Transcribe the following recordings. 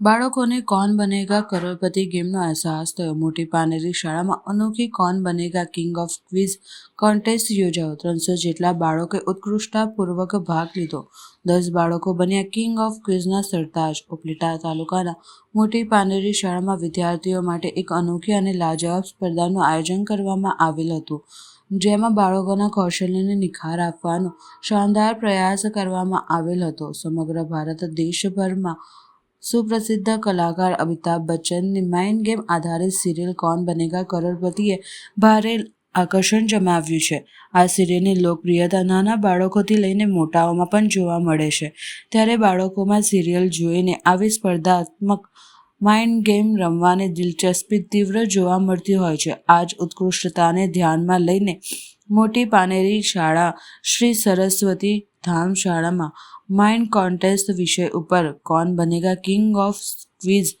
બાળકોને કોન બનેગા કરોડપતિ ગેમનો અહેસાસ થયો. મોટી પાનેરી શાળામાં અનોખી Kaun Banega king of quiz contest યોજાયો. ત્રણસો જેટલા બાળકોએ ઉત્કૃષ્ટતાપૂર્વક ભાગ લીધો. દસ બાળકો બન્યા કિંગ ઓફ ક્વિઝના સરતાજ. ઉપલેટા તાલુકાના મોટી પાનેરી શાળામાં વિદ્યાર્થીઓ માટે એક અનોખી અને લાજવાબ સ્પર્ધાનું આયોજન કરવામાં આવેલ હતું. જેમાં બાળકોના કૌશલ્યને નિખાર આપવાનો શાનદાર પ્રયાસ કરવામાં આવેલ હતો. સમગ્ર ભારત દેશભરમાં સુપ્રસિદ્ધ કલાકાર અમિતાભ બચ્ચનની માઇન્ડ ગેમ આધારિત સિરિયલ કોન બનેગા કરોડપતિએ ભારે આકર્ષણ જમાવ્યું છે. આ સિરિયલની લોકપ્રિયતા નાના બાળકોથી લઈને મોટાઓમાં પણ જોવા મળે છે. ત્યારે બાળકોમાં સિરિયલ જોઈને આવી સ્પર્ધાત્મક માઇન્ડ ગેમ રમવાની દિલચસ્પી તીવ્ર જોવા મળતી હોય છે. આ જ ઉત્કૃષ્ટતાને ધ્યાનમાં લઈને મોટી પાનેરી શાળા શ્રી સરસ્વતી ધામ શાળામાં માઇન્ડ કોન્ટેસ્ટ વિષય ઉપર Kaun Banega king of quiz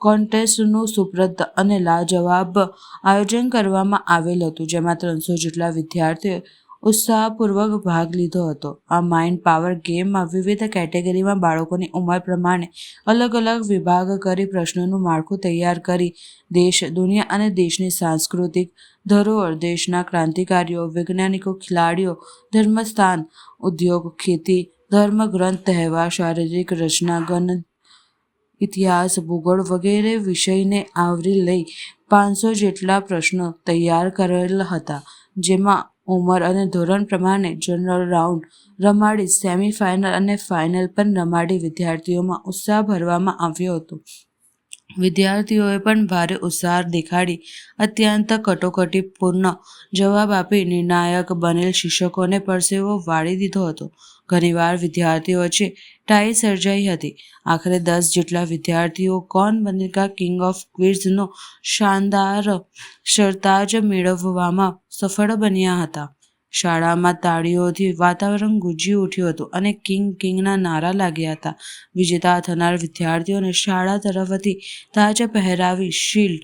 કોન્ટેસ્ટનું સુપ્રદ્ધ અને લાજવાબ આયોજન કરવામાં આવેલ હતું, જેમાં ત્રણસો જેટલા વિદ્યાર્થીઓએ ઉત્સાહપૂર્વક ભાગ લીધો હતો. આ માઇન્ડ પાવર ગેમમાં વિવિધ કેટેગરીમાં બાળકોની ઉંમર પ્રમાણે અલગ અલગ વિભાગ કરી પ્રશ્નોનું માળખું તૈયાર કરી દેશ, દુનિયા અને દેશની સાંસ્કૃતિક ધરોહર, દેશના ક્રાંતિકારીઓ, વૈજ્ઞાનિકો, ખેલાડીઓ, ધર્મસ્થાન, ઉદ્યોગ, ખેતી, ધર્મગ્રંથ, તહેવાર, શારીરિક રચના, ગણ ઇતિહાસ, ભૂગોળ વગેરે વિષયને આવરી લઈ પાંચસો જેટલા પ્રશ્નો તૈયાર કરેલા હતા, જેમાં ઉંમર અને ધોરણ પ્રમાણે જનરલ રાઉન્ડ રમાડી સેમિફાઇનલ અને ફાઇનલ પણ રમાડી વિદ્યાર્થીઓમાં ઉત્સાહ ભરવામાં આવ્યો હતો. વિદ્યાર્થીઓએ પણ ભારે ઉત્સાહ દેખાડી અત્યંત કટોકટીપૂર્ણ જવાબ આપી નિર્ણાયક બનેલ શિક્ષકોને પરસેવો વાળી દીધો હતો. ઘણીવાર વિદ્યાર્થીઓ વચ્ચે ટાઈ સર્જાઈ હતી. આખરે દસ જેટલા વિદ્યાર્થીઓ કોન બનેગા કિંગ ઓફ ક્વિઝનો શાનદાર સરતાજ મેળવવામાં સફળ બન્યા હતા. શાળામાં તાળીઓથી વાતાવરણ ગુંજી ઉઠ્યું હતું અને કિંગ કિંગના નારા લાગ્યા હતા. વિજેતા થનાર વિદ્યાર્થીઓને શાળા તરફથી તાજા પહેરાવી, શિલ્ડ,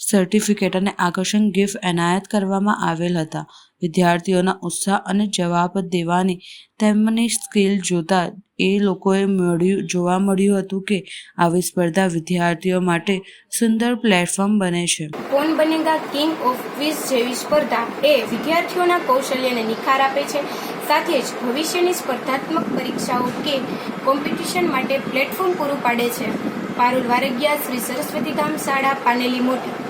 સર્ટિફિકેટ અને આકર્ષણ ગિફ્ટ એનાયત કરવામાં આવેલ હતા. વિદ્યાર્થીઓના ઉત્સાહ અને જવાબ દેવાની તેમની સ્કિલ જોતા એ લોકોએ મળ્યું, જોવા મળ્યું હતું કે આવી સ્પર્ધા વિદ્યાર્થીઓ માટે સુંદર પ્લેટફોર્મ બને છે. કોણ બનેગા કિંગ ઓફ ક્વિઝ જેવી સ્પર્ધા એ વિદ્યાર્થીઓના કૌશલ્યને નિખાર આપે છે. સાથે જ ભવિષ્યની સ્પર્ધાત્મક પરીક્ષાઓ કે કોમ્પિટિશન માટે પ્લેટફોર્મ પૂરું પાડે છે. પારુલ વારગિયા, શ્રી સરસ્વતી ધામ શાળા, પાનેલી મોટી.